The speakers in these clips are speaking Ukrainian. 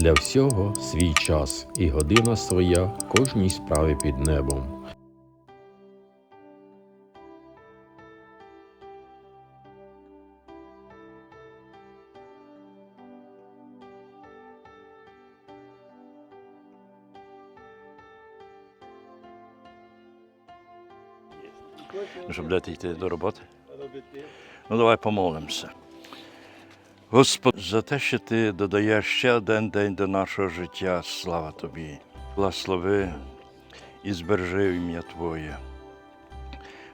Для всього свій час і година своя кожній справі під небом. Щоб будете йти до роботи? Ну, давай помолимося. Господи, за те, що ти додаєш ще один день до нашого життя, слава тобі. Благослови і збережи ім'я Твоє.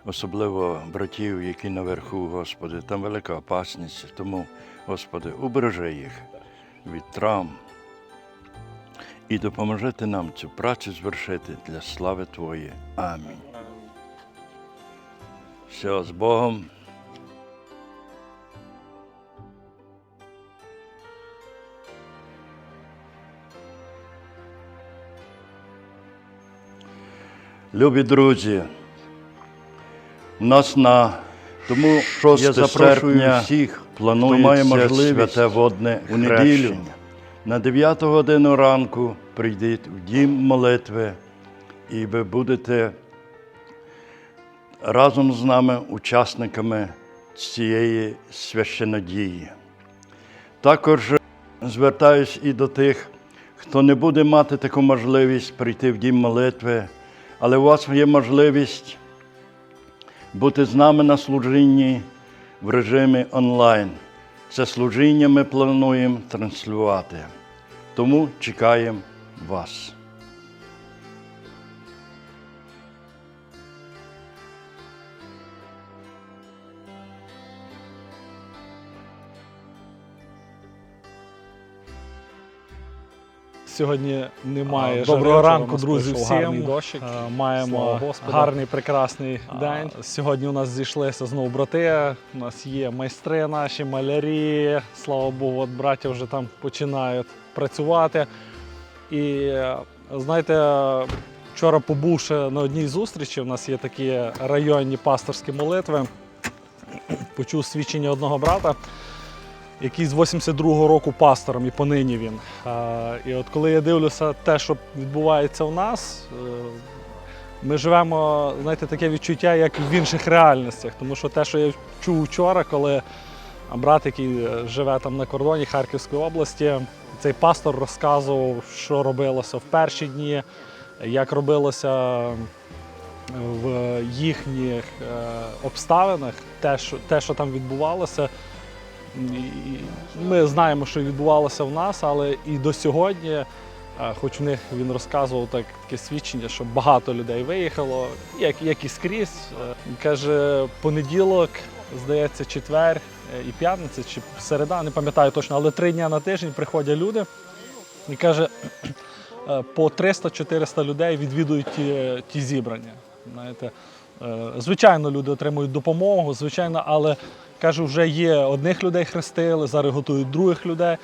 Особливо братів, які наверху, Господи, там велика опасність. Тому, Господи, убережи їх від травм і допоможи нам цю працю звершити для слави Твоєї. Амінь. Все, з Богом. Любі друзі, у нас на Тому 6 я запрошую серпня всіх, планується хто має можливість святе водне у неділю. На 9 годину ранку прийдіть в дім молитви, і ви будете разом з нами учасниками цієї священодії. Також звертаюсь і до тих, хто не буде мати таку можливість прийти в дім молитви, але у вас є можливість бути з нами на служінні в режимі онлайн. Це служіння ми плануємо транслювати. Тому чекаємо вас. Сьогодні немає Доброго ранку, друзі, всім. дощик. Маємо гарний прекрасний день. Сьогодні у нас зійшлися знову брати. У нас є майстри наші, малярі. Слава Богу, от браття вже там починають працювати. І знаєте, вчора побувши на одній зустрічі, у нас є такі районні пасторські молитви. Почув свідчення одного брата, який з 82-го року пастором, і понині він. І от коли я дивлюся те, що відбувається у нас, е, ми живемо, знаєте, таке відчуття, як в інших реальностях. Тому що те, що я чув вчора, коли брат, який е, живе там на кордоні Харківської області, цей пастор розказував, що робилося в перші дні, як робилося в їхніх е, обставинах, те, що, те, що там відбувалося. Ми знаємо, що відбувалося в нас, але і до сьогодні, е, хоч в них він розказував так, таке свідчення, що багато людей виїхало, як, як і скрізь. Е, Каже, понеділок, здається, четвер е, і п'ятниця, чи середа, не пам'ятаю точно, але три дні на тиждень приходять люди і каже, по 300-400 людей відвідують ті, ті зібрання. Знаєте, звичайно, люди отримують допомогу, звичайно, але кажу, вже є одних людей хрестили, зараз готують других людей.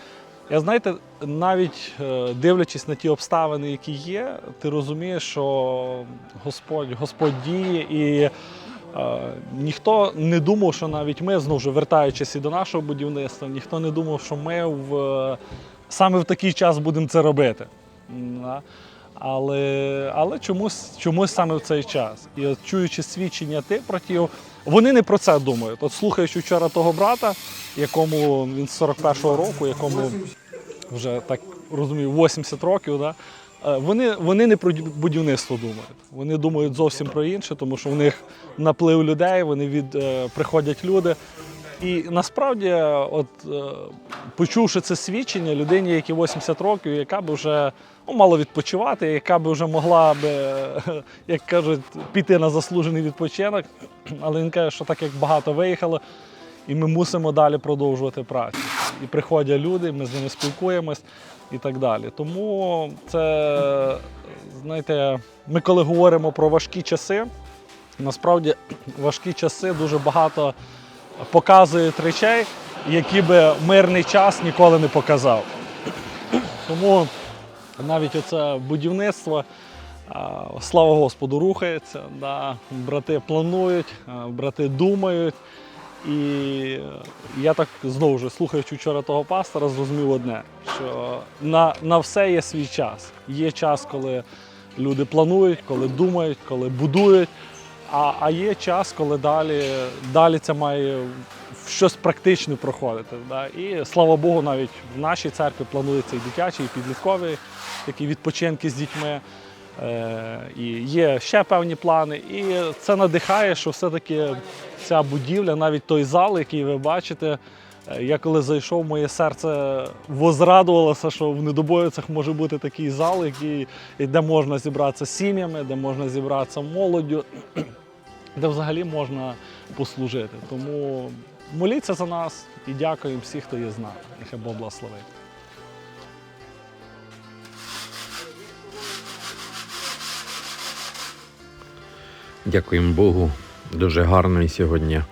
Я знаєте, навіть е, дивлячись на ті обставини, які є, ти розумієш, що Господь, Господь діє і. е, Ніхто не думав, що навіть ми, знову ж вертаючись і до нашого будівництва, ніхто не думав, що ми в, е, саме в такий час будемо це робити. Але, але чомусь, чомусь саме в цей час. І от чуючи свідчення тих братів, вони не про це думають. От слухаючи вчора того брата, якому він з 41-го року, якому вже так розумію, 80 років, да, е, вони, вони не про будівництво думають. Вони думають зовсім про інше, тому що в них наплив людей, вони від, е, приходять люди. І насправді, от е, почувши це свідчення людині, якій 80 років, яка б вже ну, мала відпочивати, яка б вже могла б, як кажуть, піти на заслужений відпочинок. Але він каже, що так як багато виїхало, і ми мусимо далі продовжувати працю. І приходять люди, ми з ними спілкуємось і так далі. Тому це, знаєте, ми коли говоримо про важкі часи, насправді важкі часи дуже багато показують речей, які би мирний час ніколи не показав. Тому навіть оце будівництво, слава Господу, рухається. Да. Брати планують, брати думають. І я так знову ж слухаючи вчора того пастора, зрозумів одне, що на, на все є свій час. Є час, коли люди планують, коли думають, коли будують. А, а є час, коли далі, далі це має щось практичне проходити. Да? І слава Богу, навіть в нашій церкві планується і дитячий, і підлітковий такі відпочинки з дітьми. Е, і є ще певні плани. І це надихає, що все-таки ця будівля, навіть той зал, який ви бачите, е, я коли зайшов, моє серце возрадувалося, що в недобоїцях може бути такий зал, який, де можна зібратися сім'ями, де можна зібратися молоддю, де взагалі можна послужити. Тому моліться за нас і дякуємо всім, хто є з нами. Нехай Бог благословить. Дякуємо Богу. Дуже гарний сьогодні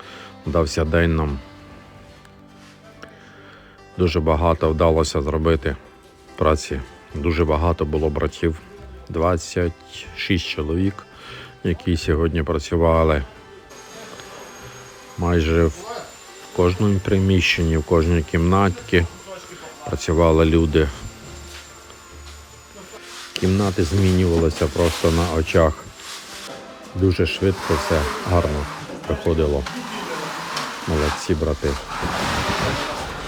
вдався день нам. Дуже багато вдалося зробити праці. Дуже багато було братів. 26 чоловік, які сьогодні працювали майже кожному приміщенні, в кожній кімнаті працювали люди. Кімнати змінювалися просто на очах. Дуже швидко все гарно проходило. Молодці брати.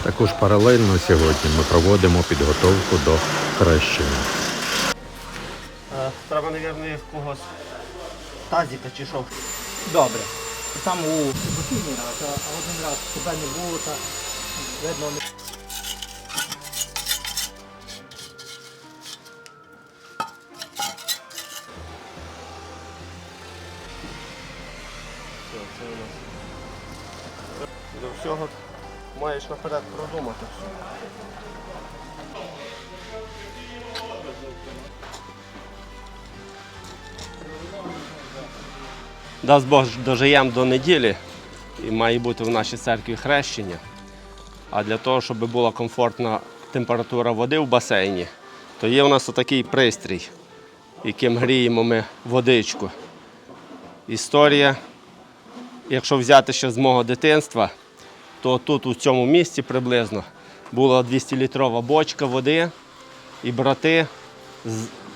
Також паралельно сьогодні ми проводимо підготовку до хрещення. Е, Треба, мабуть, в когось тазіка чи що. Добре. Там у постійний раз, а один раз тебе не було, та видно не. До всього маєш наперед продумати. Дасть Бог дожиємо до неділі і має бути в нашій церкві хрещення. А для того, щоб була комфортна температура води в басейні, то є у нас отакий пристрій, яким гріємо ми водичку. Історія, якщо взяти ще з мого дитинства, то тут у цьому місці приблизно була 200-літрова бочка води, і брати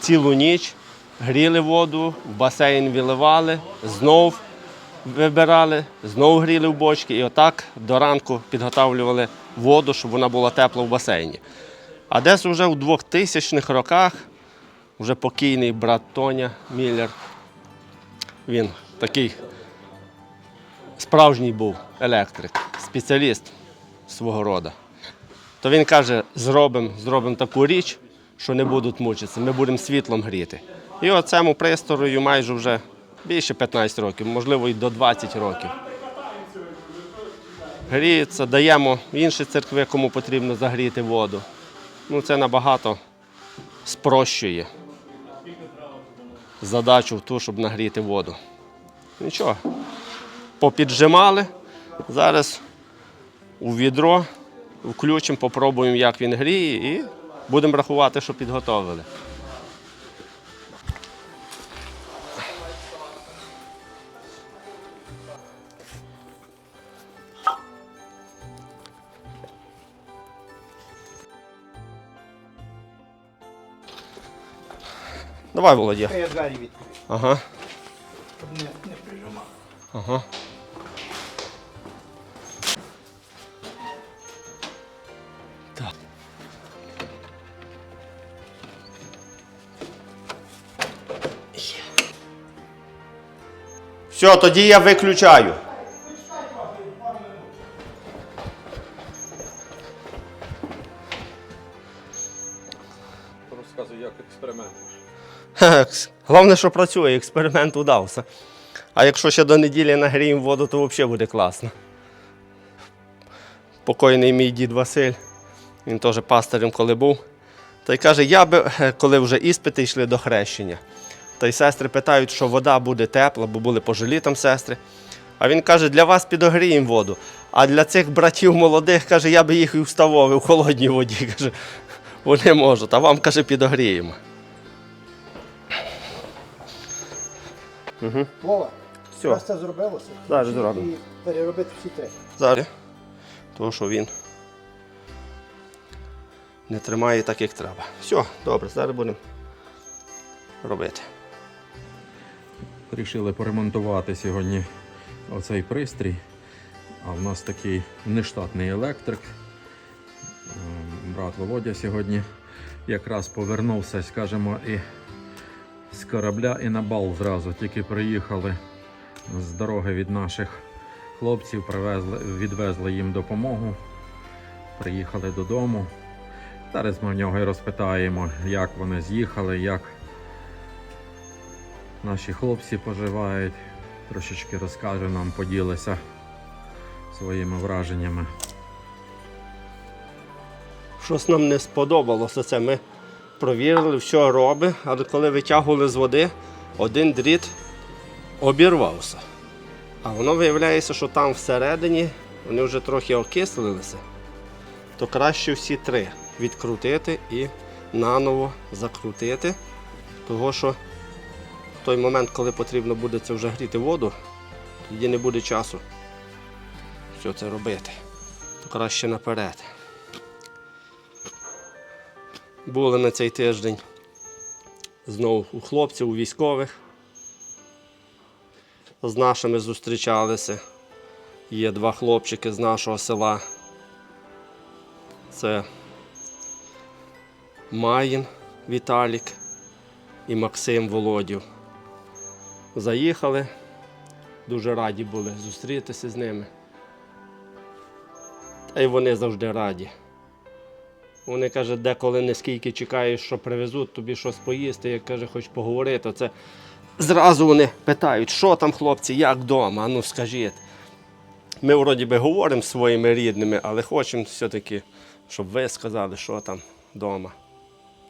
цілу ніч гріли воду, в басейн виливали, знов вибирали, знов гріли в бочки і отак до ранку підготовлювали воду, щоб вона була тепла в басейні. А десь вже у 2000-х роках вже покійний брат Тоня Міллер, він такий справжній був електрик, спеціаліст свого роду. То він каже: зробимо зробимо таку річ, що не будуть мучитися, ми будемо світлом гріти. І оцему пристрою майже вже більше 15 років, можливо, і до 20 років. Гріється, даємо в інші церкви, кому потрібно загріти воду. Ну, це набагато спрощує задачу в ту, щоб нагріти воду. Нічого, попіджимали. Зараз у відро включимо, попробуємо, як він гріє, і будемо рахувати, що підготовили. Давай, Володя. Я двері відкрию, Ага. щоб не, не прижимав. Ага. Так. Все, тоді я виключаю. Головне, що працює, експеримент удався. А якщо ще до неділі нагріємо воду, то взагалі буде класно. Покойний мій дід Василь, він теж пастирем коли був. Та й каже, я би, е, коли вже іспити йшли до хрещення. Та й сестри питають, що вода буде тепла, бо були пожилі там сестри. А він каже, для вас підогріємо воду. А для цих братів молодих, каже, я би їх і вставив у холодній воді. Каже, вони можуть, а вам каже, підогріємо. Вова, Все. це зробилося, Зараз зробимо. і переробити всі три. Зараз. Тому що він не тримає так, як треба. Все, добре, зараз будемо робити. Рішили поремонтувати сьогодні оцей пристрій. А в нас такий нештатний електрик. Ем, Брат Володя сьогодні якраз повернувся, скажімо, і корабля і на бал зразу. Тільки приїхали з дороги від наших хлопців, привезли, відвезли їм допомогу. Приїхали додому. Зараз ми в нього і розпитаємо, як вони з'їхали, як наші хлопці поживають. Трошечки розкаже нам, поділися своїми враженнями. Щось нам не сподобалося це. Ми провірили, що робить, але коли витягували з води, один дріт обірвався. А воно виявляється, що там всередині вони вже трохи окислилися, то краще всі три відкрутити і наново закрутити. Того що в той момент, коли потрібно буде це вже гріти воду, тоді не буде часу все це робити. То краще наперед. Були на цей тиждень знову у хлопців, у військових. З нашими зустрічалися. Є два хлопчики з нашого села. Це Маїн Віталік і Максим Володів. Заїхали, дуже раді були зустрітися з ними. Та й вони завжди раді. Вони каже, деколи не скільки чекаєш, що привезуть тобі щось поїсти, як каже, хоч поговорити. Це зразу вони питають, що там, хлопці, як вдома, ну скажіть. Ми вроді би говоримо зі своїми рідними, але хочемо все-таки, щоб ви сказали, що там вдома.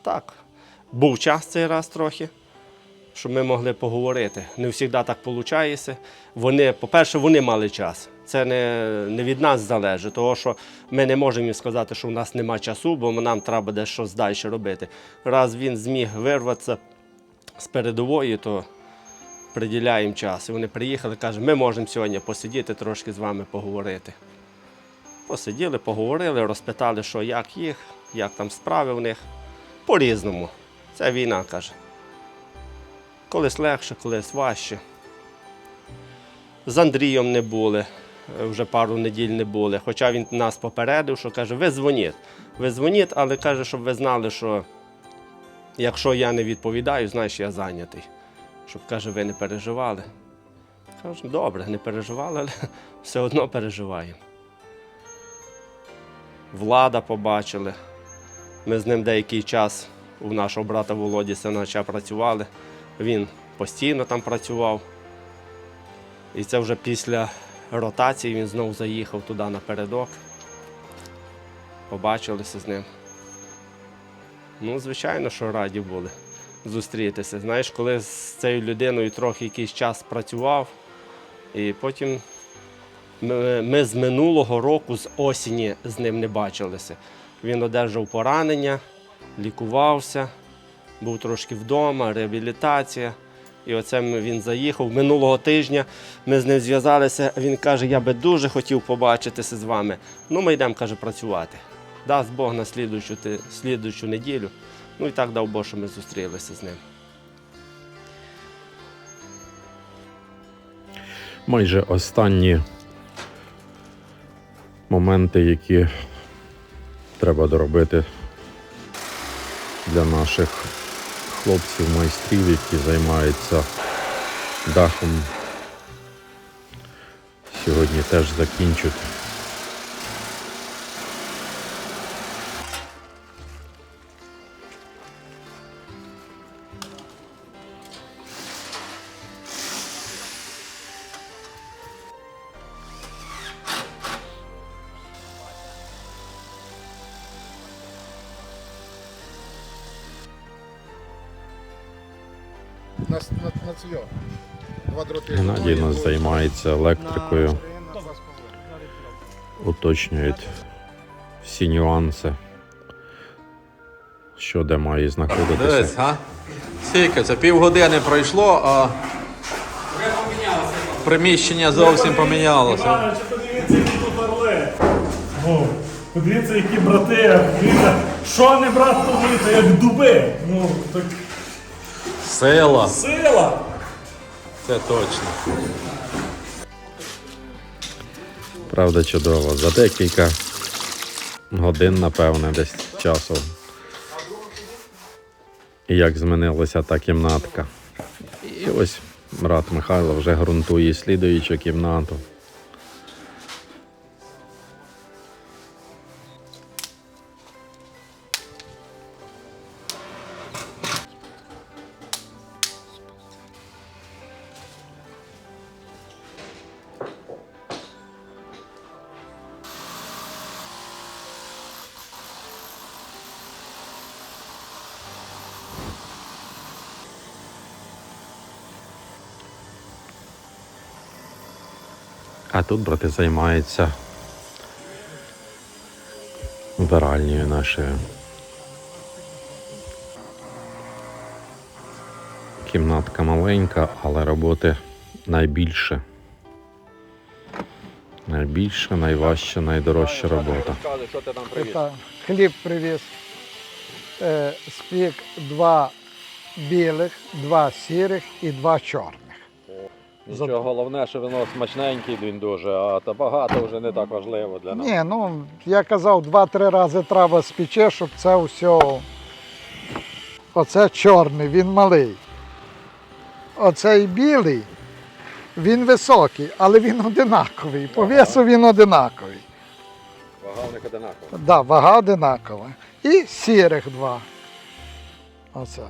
Так, був час цей раз трохи, щоб ми могли поговорити. Не завжди так виходить. Вони, по-перше, вони мали час. Це не, не від нас залежить, тому що ми не можемо їм сказати, що в нас нема часу, бо нам треба десь щось далі робити. Раз він зміг вирватися з передової, то приділяємо час. І вони приїхали, кажуть, ми можемо сьогодні посидіти, трошки з вами поговорити. Посиділи, поговорили, розпитали, що як їх, як там справи в них. По-різному. Це війна, каже. Колись легше, колись важче. З Андрієм не були, вже пару неділь не були. Хоча він нас попередив, що каже, ви дзвоніть. Ви дзвоніть, але каже, щоб ви знали, що якщо я не відповідаю, знаєш, я зайнятий. Щоб каже, ви не переживали. Кажу, добре, не переживали, але все одно переживаємо. Влада побачили. Ми з ним деякий час у нашого брата Володі Сенача працювали. Він постійно там працював. І це вже після ротації він знову заїхав туди напередок. Побачилися з ним. Ну, звичайно, що раді були зустрітися. Знаєш, коли з цією людиною трохи якийсь час працював, і потім ми, ми з минулого року, з осені, з ним не бачилися. Він одержав поранення, лікувався, був трошки вдома, реабілітація. І оце він заїхав. Минулого тижня ми з ним зв'язалися. Він каже, я би дуже хотів побачитися з вами. Ну, ми йдемо, каже, працювати. Дасть Бог на слідуючу, слідуючу неділю. Ну і так дав Бог, що ми зустрілися з ним. Майже останні моменти, які треба доробити для наших хлопців, майстрів, які займаються дахом. Сьогодні теж закінчать. Займається електрикою, уточнюють всі нюанси, що де має Дивись, знаходитися. га? Скільки? Це півгодини пройшло, а приміщення зовсім помінялося. Подивіться, які брати, дивіться, що не брат, подивіться, як дуби. Ну, так Сила, сила. це точно. Правда, чудово. За декілька годин, напевне, десь часу. Як змінилася та кімнатка. І ось брат Михайло вже ґрунтує слідуючу кімнату. Тут брати займаються вбиральнею нашою. Кімнатка маленька, але роботи найбільше. Найбільша, найважча, найдорожча робота. Это хліб привіз. Е, спік два білих, два сірих і два чорних. Нічого головне, що воно смачненький він дуже, а та багато вже не так важливо для нас. Ні, ну я казав, два-три рази треба спіче, щоб це все. Оце чорний, він малий. Оцей білий, він високий, але він одинаковий. По весу він одинаковий. Вага в них одинакова. Да, вага одинакова. І сірих два. Оце.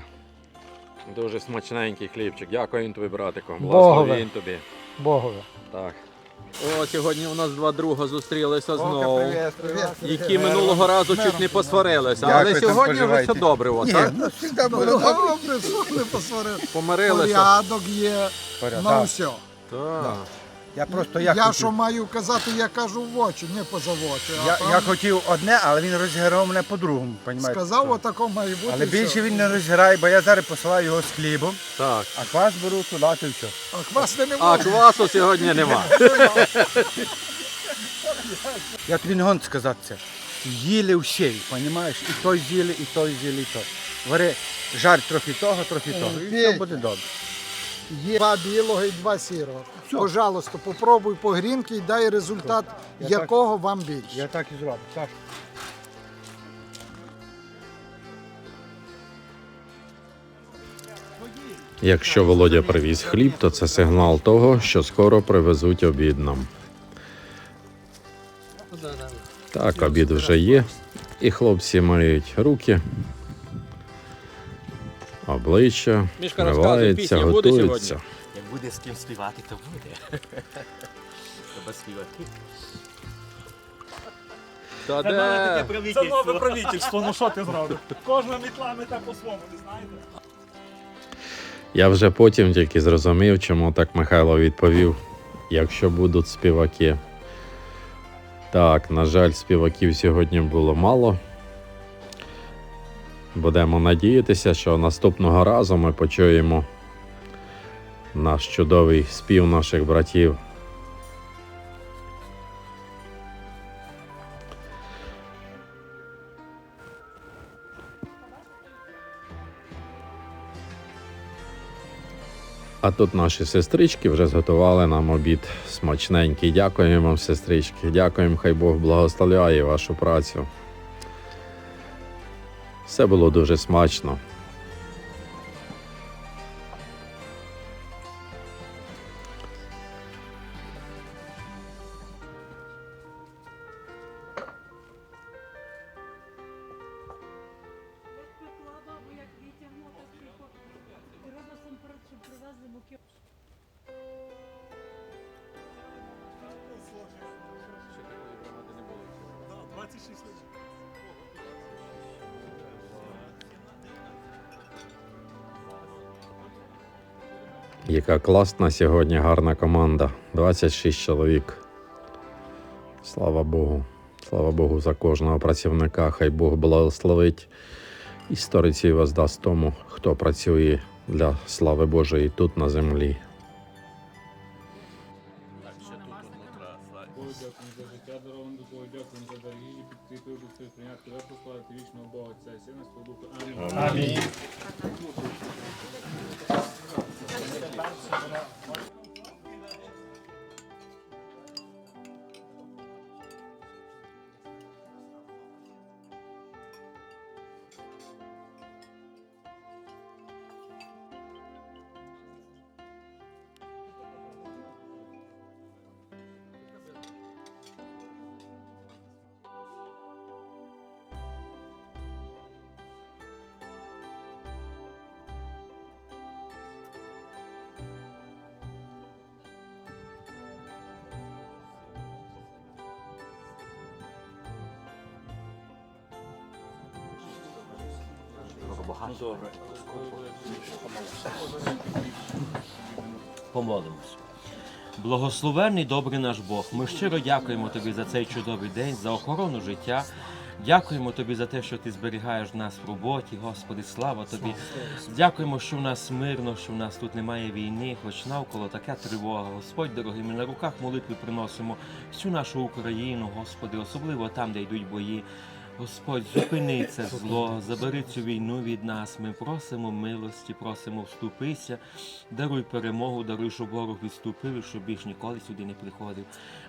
Дуже смачненький хлібчик. Дякую тобі, братику. Богове. він тобі. Богове. Так. О, сьогодні у нас два друга зустрілися знову. Які минулого разу чуть не посварилися. Дякую, Але там сьогодні вже поживайте. все добре. Ні, так? ну буде Добре, добре. не посварили. Помирилися. Порядок є на Порядок. все. Так. Я просто Я, я, хотів, що маю казати, я кажу в очі, не поза в очі. А я, там я хотів одне, але він розіграв мене по-другому, сказав, отако має бути. Але і все. більше він не розіграє, бо я зараз посилаю його з хлібом, так. а квас беру туди, то й все. А квас не А квасу сьогодні нема. Я тобі не гон сказати це. Їли всі, понімаєш? І той з'їли, і той з'їли, і той. Вари, жарь трохи того, трохи того. І все буде добре. Є два білого і два сірого. Пожалуйста, попробуй по грінки і дай результат, Я якого вам більше. Я так і зроблю. Так. Якщо Володя привіз хліб, то це сигнал того, що скоро привезуть обід нам. Так, обід вже є. І хлопці миють руки, обличчя, Мішка розказує, пісня буде готуються. сьогодні? Як буде з ким співати, то буде. Треба співати. Та Це нове таке де? Це нове правительство. правительство, ну що ти зробиш? Кожна мітла мете по-своєму, ви знаєте? Я вже потім тільки зрозумів, чому так Михайло відповів, якщо будуть співаки. Так, на жаль, співаків сьогодні було мало. Будемо надіятися, що наступного разу ми почуємо наш чудовий спів наших братів. А тут наші сестрички вже зготували нам обід смачненький. Дякуємо вам, сестрички. Дякуємо, хай Бог благословляє вашу працю. Все було дуже смачно. Яка класна сьогодні гарна команда. 26 чоловік. Слава Богу. Слава Богу за кожного працівника. Хай Бог благословить і вас воздасть тому, хто працює для слави Божої тут на землі. Помолимось. Благословенний добрий наш Бог. Ми щиро дякуємо тобі за цей чудовий день, за охорону життя. Дякуємо тобі за те, що ти зберігаєш нас в роботі, Господи, слава тобі. Дякуємо, що в нас мирно, що в нас тут немає війни, хоч навколо така тривога. Господь, дорогий, ми на руках молитви приносимо всю нашу Україну, Господи, особливо там, де йдуть бої. Господь, зупини це зло, забери цю війну від нас. Ми просимо милості, просимо вступися, даруй перемогу, даруй, щоб ворог відступив, щоб більш ніколи сюди не приходив.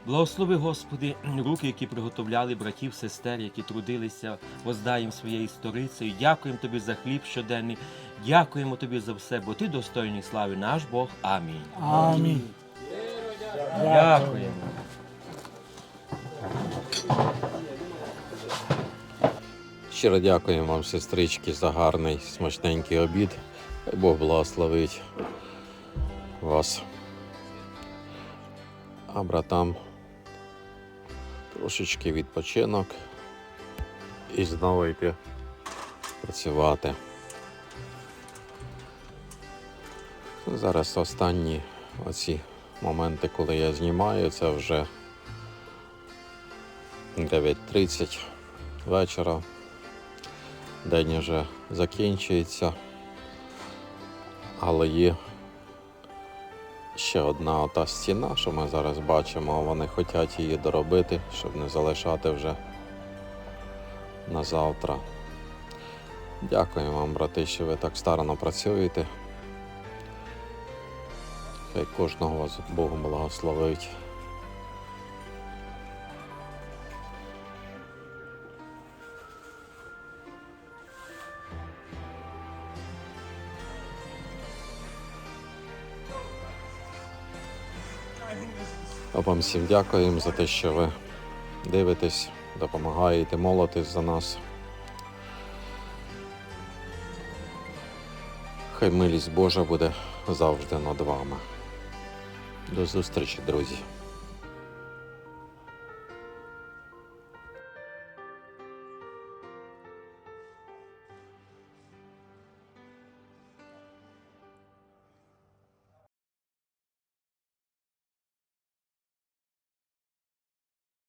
Благослови, Господи, руки, які приготовляли братів, сестер, які трудилися, воздаєм своєю сторицею. Дякуємо Тобі за хліб щоденний. Дякуємо Тобі за все, бо Ти достойний слави, наш Бог. Амінь. Амінь. Дякуємо. Щиро дякуємо вам, сестрички, за гарний смачненький обід. Хай Бог благословить вас. А братам трошечки відпочинок і знову йти працювати. Зараз останні оці моменти, коли я знімаю, це вже 9.30 вечора. День вже закінчується, але є ще одна ота стіна, що ми зараз бачимо, вони хочуть її доробити, щоб не залишати вже на завтра. Дякую вам, брати, що ви так старано працюєте. Хай кожного вас Бог благословить. Вам всім дякуємо за те, що ви дивитесь, допомагаєте, молитесь за нас. Хай милість Божа буде завжди над вами. До зустрічі, друзі!